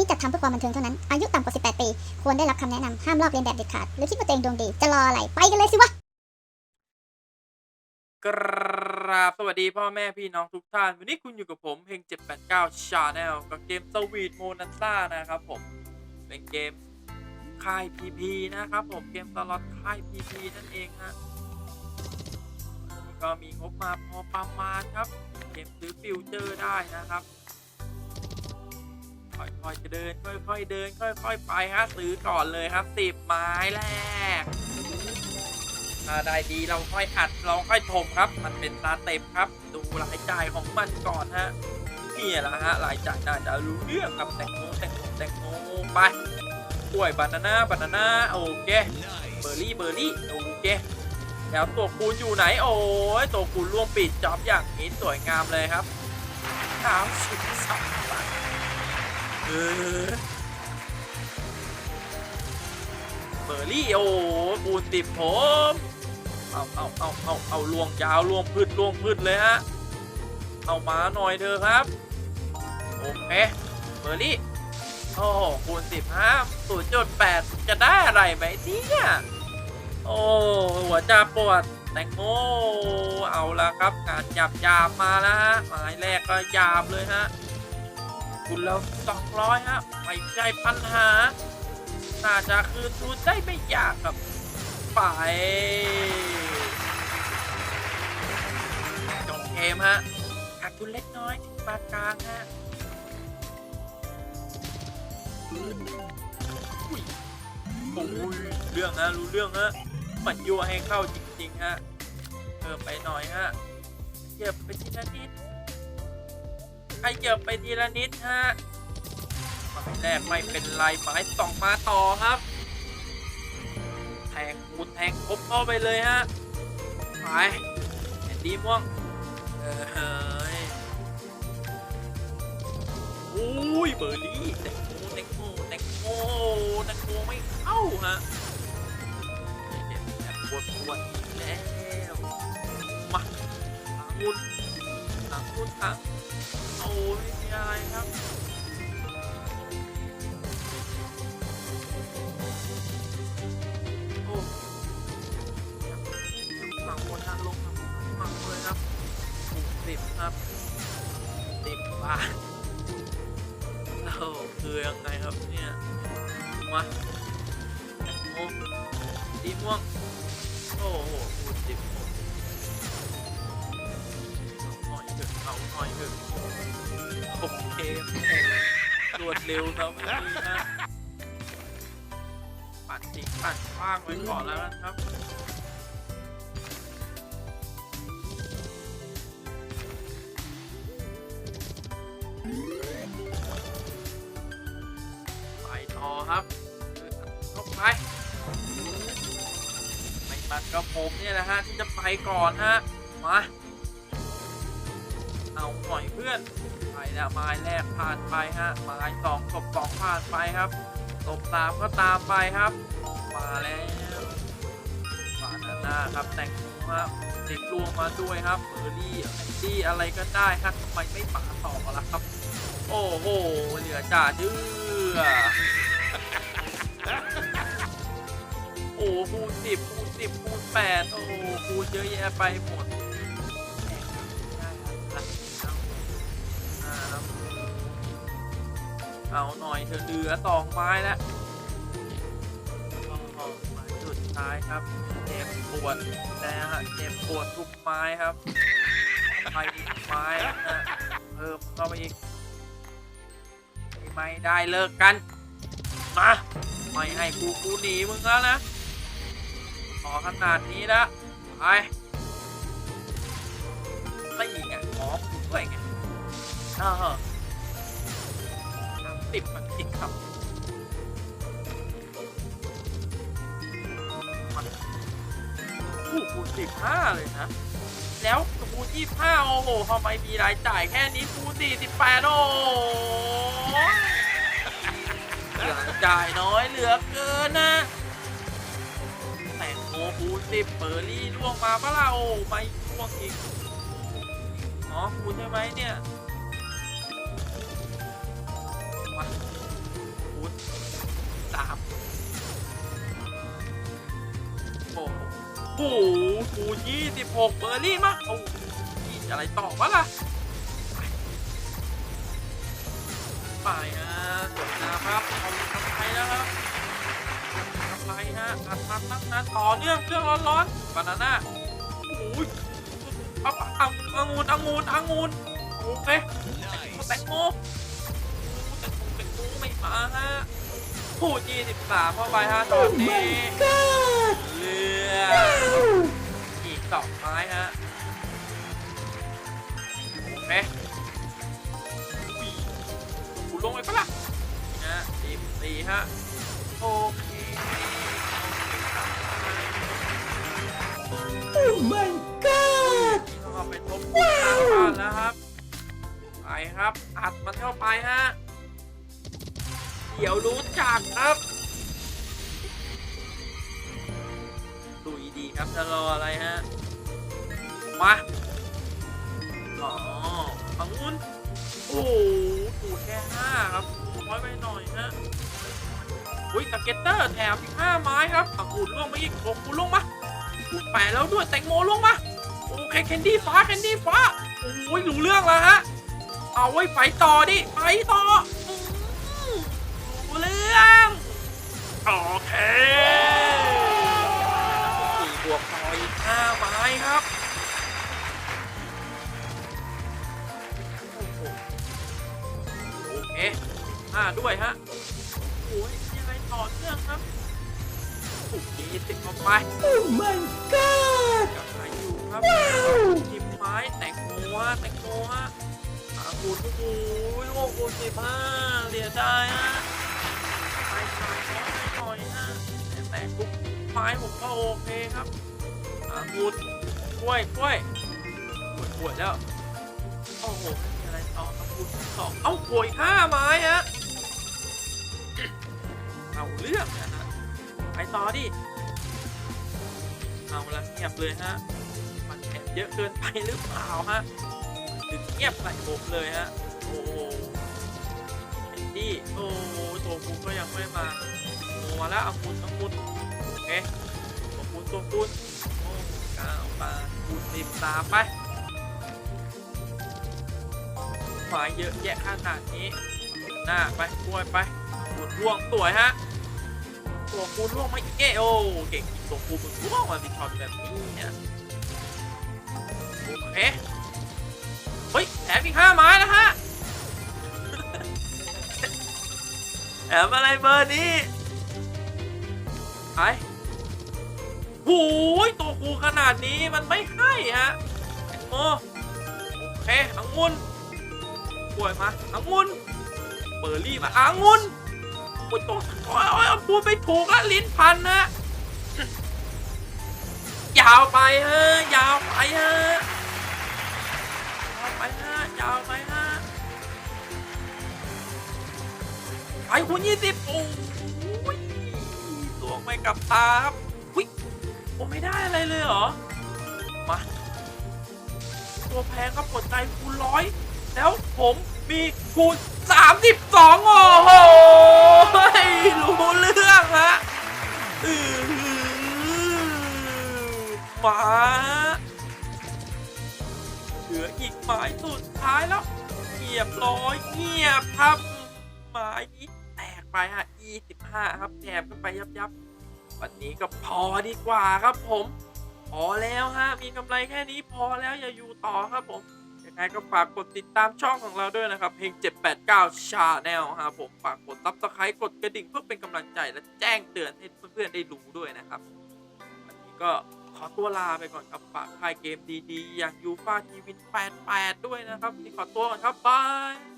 นี้จัดทำเพื่อความบันเทิงเท่านั้น อายุต่ำกว่า 18 ปี ควรได้รับคำแนะนำห้ามลอกเลียนแบบเด็ดขาด หรือคิดว่าตัวเองดวงดี จะรออะไร ไปกันเลยสิวะ กราบสวัสดีพ่อแม่พี่น้องทุกท่าน วันนี้คุณอยู่กับผมเพลง789 Channel กับเกมสวีทโมนันซ่านะครับผม เป็นเกมค่าย PP นะครับผม เกมตลอดค่าย PP นั่นเองฮะนี่ก็มีงบมาพอประมาณครับ เกมซื้อฟิวเจอร์ได้นะครับ ค่อยๆเดิน ค่อยๆเดิน ค่อยๆไปฮะซื้อก่อนเลยครับสิบไม้แรกถ้าได้ดีเราค่อยอัดเราค่อยถมครับ มันเป็นตาเต็มครับ ดูรายจ่ายของมันก่อนฮะนี่แหละฮะรายจ่ายน่าจะรู้เรื่องครับแตงโมแตงโมแตงโมไปกล้วยบานาน่าบานาน่าโอเคเบอร์รี่เบอร์รี่โอเคแล้วตัวคูณอยู่ไหนโอ้ยตัวคูณร่วงปิดจ็อบอย่างนี้สวยงามเลยครับสามสิบสองบาท เออเบอร์รี่โอ้คูณติดผมเอาเอาเอาเอาเอาลวงยาวลวงพืชลวงพืชเลยฮะ เอามาหน่อยเธอะครับ โอเคเบอร์รี่ โอ้คูณสิบห้าศูนย์จุดแปดจะได้อะไรไหมเนี่ยโอ้หัวจะปวดแตงโมเอาละครับงานหยาบหยาบมาแล้วฮะหมายแรกก็หยาบเลยฮะ คุณเราสองร้อยฮะไม่ใช่ปัญหา น่าจะคืนทุนได้ไม่ยากครับ ไปจบเกมฮะขาดทุนเล็กน้อยปานกลางฮะอุ้ยโอ้ยเรื่องฮะรู้เรื่องฮะมันยั่วให้เข้าจริงๆฮะเพิ่มไปหน่อยฮะเหยียบไปทีละนิด ใครเหยียบไปทีละนิดฮะมาแรกไม่เป็นไรหมายสองมาต่อครับ แทงคูณแทงครบเข้าไปเลยฮะไปเห็นดีม่วงเออเฮ้ยอุ้ยเบอร์รี่แตงโมแตงโมแตงโมแตงโมไม่เข้าฮะเห็นแบบปวดปวดๆอีกแล้วมาหางุน งุนหางโอ้ยไม่มีอะไรครับโอ้ฝั่งบนฮะลงฝั่งเลยครับหกสิบครับสิบบาทโอ้คือยังไงครับเนี่ยมาโอ้ดีม่วง โอเครวดเร็วครับนี่ฮะปัดทิ้งปัดว้างไว้ก่อนแล้วกันครับไปต่อครับเข้าไปไม่มันก็ผมเนี่ยแหละฮะที่จะไปก่อนฮะมา เพื่อนไปแล้วไม้แรกผ่านไปฮะไม้สองศพสองผ่านไปครับตบตามก็ตามไปครับ มาแล้วบานาน่าครับแต่งตัวครับติดรวมมาด้วยครับเบอร์รี่แอนดี้อะไรก็ได้ครับทำไมไม่ป่าต่อละครับ โอ้โหเหลือจ่าเดือโอ้คูณสิบคูณสิบคูณแปดโอ้โหคูณเยอะแยะไปหมด เอาหน่อยเธอะเหลือสองไม้แล้วก็ไม้สุดท้ายครับ เจ็บปวดนะฮะเจ็บปวดทุกไม้ครับไปอีกไม้นะเพิ่มเข้าไปอีกไม่ได้เลิกกัน มาไม่ให้กูกูหนีมึงแล้วนะขอขนาดนี้ล้วไปไม่อีกอะขอกูด้วยไงเออ สามสิบมันติดครับคู่คูณสิบห้าเลยนะ แล้วคูณยี่ห้าโอ้โหทำไมมีรายจ่ายแค่นี้คูณสี่สิบแปดโอ้โหรายจ่ายน้อยเหลือเกินนะ แต่งโมคูณสิบเบอร์รี่ล่วงมาปะล่ะโอ้ไม่ล่วงอีก อ๋อคูณใช่ไหมเนี่ย วะพูดสามโอ้โหกูยี่สิบหกเบอร์รี่มะโอ้อะไรต่อวะล่ะไปฮะสจบนะครับเอาทำไมนะครับทำไมฮะอัดมันตั้งนานต่อเนื่องเครื่องร้อนๆบานาน่าโอ้ยอ่างอังงูนอังงูนอังงูนโอเคแตงโม ฮะพูดยี่สิบสามเข้าไปฮะตอนนี้เรืออีกสองไม้ฮะโอเคกูลงไปปะล่ะนะตีตีฮะโอเค Oh my god! ต้องเอาไปทบทวนทางบ้านแล้วครับไปครับอัดมันเข้าไปฮะ เดี๋ยวรู้จักครับดูดีครับจะรออะไรฮะมาอ๋อฟังนู้นโอ้โหถูกแค่ห้าครับน้อยไปหน่อยฮะอุ้ยสเก็ตเตอร์แถมอีกห้าไม้ครับอะคูณล่วงมาอีกโอ้คูณล่วงมาคูณแปดแล้วด้วยแตงโมล่วงมาโอเคแคนดี้ฟ้าแคนดี้ฟ้าโอ้ยรู้เรื่องแล้วฮะเอาไว้ไปต่อดิไปต่อ รู้เรื่อง โอเคสี่บวกต่ออีกห้าไม้ครับโอ้โหโอเคห้าด้วยฮะ โอ้ยยังไงต่อเนื่องครับถูกยีติดเข้าไป Oh my god! กับใครอยู่ครับทิมไม้แตงโมฮะแตงโมฮะอาคูณโอ้โหโอ้โหสิบห้าเสียดายฮะไปไปหน่ อยฮะแต่แต่ทุกไม้ผมก็โอเคครับอาคูณกล้วยกล้วยปวดปวดแล้ว โอ้โหมีอะไรต่อครับคูณสองเอ้าป่วยห้าไม้ฮะเอาเรื่องนะฮะไปต่อดิ เอาละเงียบเลยฮะ มันแอบเยอะเกินไปหรือเปล่าฮะถึงเงียบใส่ผมเลยฮะ โอ้โหเอ็นดี้โอ้โหตัวคุณก็ยังไม่มา มาแล้วเอาคุณเอาคุณโอเคตัวคุณตัวคุณโอ้เก้าปาคุณสิบสามไปหมายเยอะแยะขนาดนี้หน้าไปกล้วยไปคุณร่วงสวยฮะตัวคูล่วงมาอีกเอ้โอ้เก่งตัวคูมึงล่วงมามีช็อตแบบนี้เนี่ยโอเคเฮ้ยแถมอีกห้าไม้แล้วฮะแถมอะไรเบอร์นี้ ไปโอ้ยตัวคูขนาดนี้มันไม่ให้ฮะแตงโมโอเคองุ่นป่วยมาองุ่นเบอร์รี่มาองุ่นโอ้ยตัวโอ้ยโอ้ยพูดไม่ถูกอะลิ้นพันนะยาวไปฮะยาวไปฮะยาวไปฮะยาวไปฮะไปคุณยี่สิบโอ้ ไม่กลับตาครับวิโอ้ไม่ได้อะไรเลยเหรอ มา ตัวแพงครับกดใจคูณร้อย แล้วผมมีคูณ32โอ้โหรู้เรื่องฮะอืออมาเหลืออีกหมายสุดท้ายแล้วเงียบร้อยเงียบครับหมายนี้แตกไปฮะ E15 ครับแถบกันไปยับยับๆ วันนี้ก็พอดีกว่าครับผม พอแล้วฮะมีกำไรแค่นี้พอแล้วอย่าอยู่ต่อครับผมยังไงก็ฝากกดติดตามช่องของเราด้วยนะครับเพลง789 Channel ครับผมฝากกดซับสไครต์กดกระดิ่งเพื่อเป็นกำลังใจและแจ้งเตือนให้เพื่อนๆได้รู้ด้วยนะครับวันนี้ก็ขอตัวลาไปก่อนครับฝากค่ายเกมดีๆ อย่างยูฟาทีวิน88 ด้วยนะครับวันนี่ขอตัวก่อนครับบาย